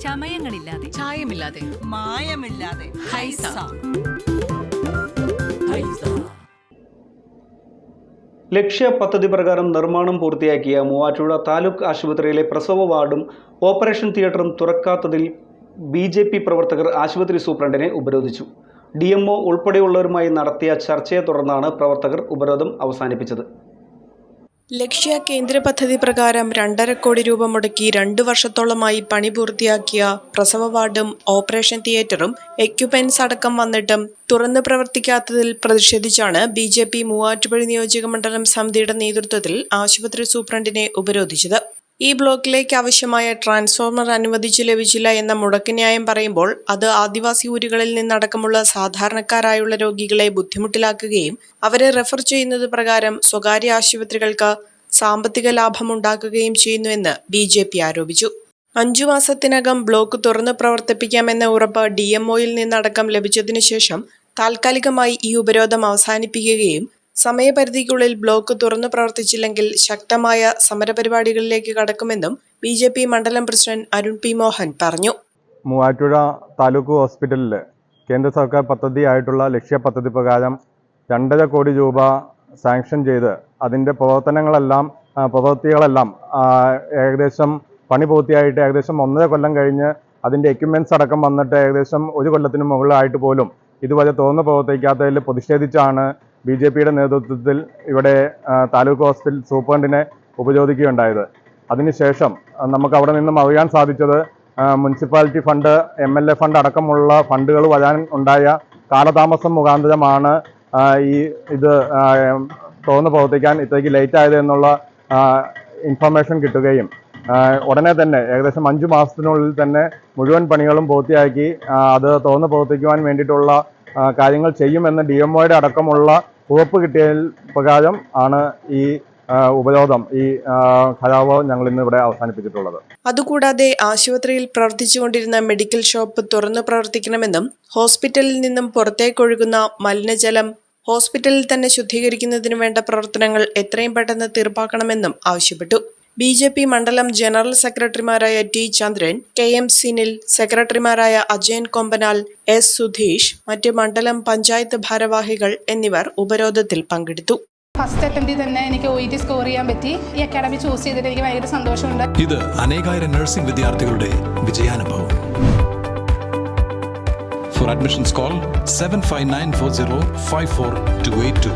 ചമയങ്ങളില്ലാതെ. ചായമില്ലാതെ. മായമില്ലാതെ. ഹൈസ. ലക്ഷ്യ പദ്ധതി പ്രകാരം നിർമ്മാണം പൂർത്തിയാക്കിയ മൂവാറ്റുപുഴ താലൂക്ക് ആശുപത്രിയിലെ പ്രസവ വാർഡും ഓപ്പറേഷൻ തിയേറ്ററും തുറക്കാത്തതിൽ ബി ജെ പി പ്രവർത്തകർ ആശുപത്രി സൂപ്രണ്ടിനെ ഉപരോധിച്ചു. ഡി എം ഒ ഉൾപ്പെടെയുള്ളവരുമായി നടത്തിയ ചർച്ചയെ തുടർന്നാണ് പ്രവർത്തകർ ഉപരോധം അവസാനിപ്പിച്ചത്. ലക്ഷ്യ കേന്ദ്ര പദ്ധതി പ്രകാരം രണ്ടര കോടി രൂപ മുടക്കി രണ്ടു വർഷത്തോളമായി പണി പൂർത്തിയാക്കിയ പ്രസവ വാർഡും ഓപ്പറേഷൻ തിയേറ്ററും എക്യുപ്മെന്റ്സ് അടക്കം വന്നിട്ടും തുറന്നു പ്രവർത്തിക്കാത്തതിൽ പ്രതിഷേധിച്ചാണ് ബി ജെ പി മൂവാറ്റുപുഴ നിയോജക മണ്ഡലം സമിതിയുടെ നേതൃത്വത്തിൽ ആശുപത്രി സൂപ്രണ്ടിനെ ഉപരോധിച്ചത്. ഈ ബ്ലോക്കിലേക്ക് ആവശ്യമായ ട്രാൻസ്ഫോർമർ അനുവദിച്ചു ലഭിച്ചില്ല എന്ന മുടക്കന്യായം പറയുമ്പോൾ അത് ആദിവാസി ഊരുകളിൽ നിന്നടക്കമുള്ള സാധാരണക്കാരായുള്ള രോഗികളെ ബുദ്ധിമുട്ടിലാക്കുകയും അവരെ റെഫർ ചെയ്യുന്നത് പ്രകാരം സ്വകാര്യ ആശുപത്രികൾക്ക് സാമ്പത്തിക ലാഭമുണ്ടാക്കുകയും ചെയ്യുന്നുവെന്ന് ബി ജെ പി ആരോപിച്ചു. അഞ്ചു മാസത്തിനകം ബ്ലോക്ക് തുറന്നു പ്രവർത്തിപ്പിക്കാമെന്ന ഉറപ്പ് ഡി എം ഒയിൽ നിന്നടക്കം ലഭിച്ചതിനു ശേഷം താൽക്കാലികമായി ഈ ഉപരോധം അവസാനിപ്പിക്കുകയും സമയപരിധിക്കുള്ളിൽ ബ്ലോക്ക് തുറന്നു പ്രവർത്തിച്ചില്ലെങ്കിൽ ശക്തമായ സമരപരിപാടികളിലേക്ക് കടക്കുമെന്നും ബി ജെ പി മണ്ഡലം പ്രസിഡന്റ് അരുൺ പി മോഹൻ പറഞ്ഞു. മൂവാറ്റുപുഴ താലൂക്ക് ഹോസ്പിറ്റലിൽ കേന്ദ്ര സർക്കാർ പദ്ധതിയായിട്ടുള്ള ലക്ഷ്യ പദ്ധതി പ്രകാരം രണ്ടര കോടി രൂപ സാങ്ഷൻ ചെയ്ത് അതിന്റെ പ്രവർത്തനങ്ങളെല്ലാം പ്രവൃത്തികളെല്ലാം ഏകദേശം പണി പൂർത്തിയായിട്ട് ഏകദേശം ഒന്നര കൊല്ലം കഴിഞ്ഞ് അതിന്റെ എക്യുപ്മെന്റ്സ് അടക്കം വന്നിട്ട് ഏകദേശം ഒരു കൊല്ലത്തിന് മുകളിലായിട്ട് പോലും ഇതുവരെ തുറന്ന് പ്രവർത്തിക്കാത്തതിൽ പ്രതിഷേധിച്ചാണ് ബി ജെ പിയുടെ നേതൃത്വത്തിൽ ഇവിടെ താലൂക്ക് ഹോസ്പിറ്റൽ സൂപ്രണ്ടിനെ ഉപരോധിക്കുകയുണ്ടായത്. അതിനുശേഷം നമുക്ക് അവിടെ നിന്നും അറിയാൻ സാധിച്ചത് municipality fund M L A fund അടക്കമുള്ള ഫണ്ടുകൾ വരാൻ ഉണ്ടായ കാലതാമസം മുഖാന്തരമാണ് ഈ ഇത് തുറന്ന് പ്രവർത്തിക്കാൻ ഇത്രയ്ക്ക് ലേറ്റ് ആയത് എന്നുള്ള ഇൻഫർമേഷൻ കിട്ടുകയും ഉടനെ തന്നെ ഏകദേശം അഞ്ചു മാസത്തിനുള്ളിൽ തന്നെ മുഴുവൻ പണികളും പൂർത്തിയാക്കി അത് തുറന്ന് പ്രവർത്തിക്കുവാൻ വേണ്ടിയിട്ടുള്ള കാര്യങ്ങൾ ചെയ്യുമെന്ന് ഡി എം ഒയുടെ അടക്കമുള്ള ഉറപ്പ് കിട്ടിയതിൽ പ്രകാരം ആണ് ഈ ഉപരോധം ഈ കലാപം ഞങ്ങൾ ഇന്ന് ഇവിടെ അവസാനിപ്പിച്ചിട്ടുള്ളത്. അതുകൂടാതെ ആശുപത്രിയിൽ പ്രവർത്തിച്ചുകൊണ്ടിരുന്ന മെഡിക്കൽ ഷോപ്പ് തുറന്നു പ്രവർത്തിക്കണമെന്നും ഹോസ്പിറ്റലിൽ നിന്നും പുറത്തേക്കൊഴുകുന്ന മലിനജലം ഹോസ്പിറ്റലിൽ തന്നെ ശുദ്ധീകരിക്കുന്നതിന് വേണ്ട പ്രവർത്തനങ്ങൾ എത്രയും പെട്ടെന്ന് തീർപ്പാക്കണമെന്നും ആവശ്യപ്പെട്ടു. ബി ജെ പി മണ്ഡലം ജനറൽ സെക്രട്ടറിമാരായ T Chandran K M Sinil സെക്രട്ടറിമാരായ അജയൻ കൊമ്പനാൽ എസ് സുധീഷ് മറ്റ് മണ്ഡലം പഞ്ചായത്ത് ഭാരവാഹികൾ എന്നിവർ ഉപരോധത്തിൽ പങ്കെടുത്തു. ഫസ്റ്റ് അറ്റംപ്റ്റിൽ തന്നെ എനിക്ക് ഒ ടി സ്കോർ ചെയ്യാൻ പറ്റി. ഈ അക്കാഡമി ചൂസ് ചെയ്തിട്ട് എനിക്ക് ഭയങ്കര സന്തോഷമുണ്ട്. ഇത് അനേകായിരം നഴ്സിംഗ് വിദ്യാർത്ഥികളുടെ വിജയാനുഭവം. For admissions call seven five nine four zero five four two eight two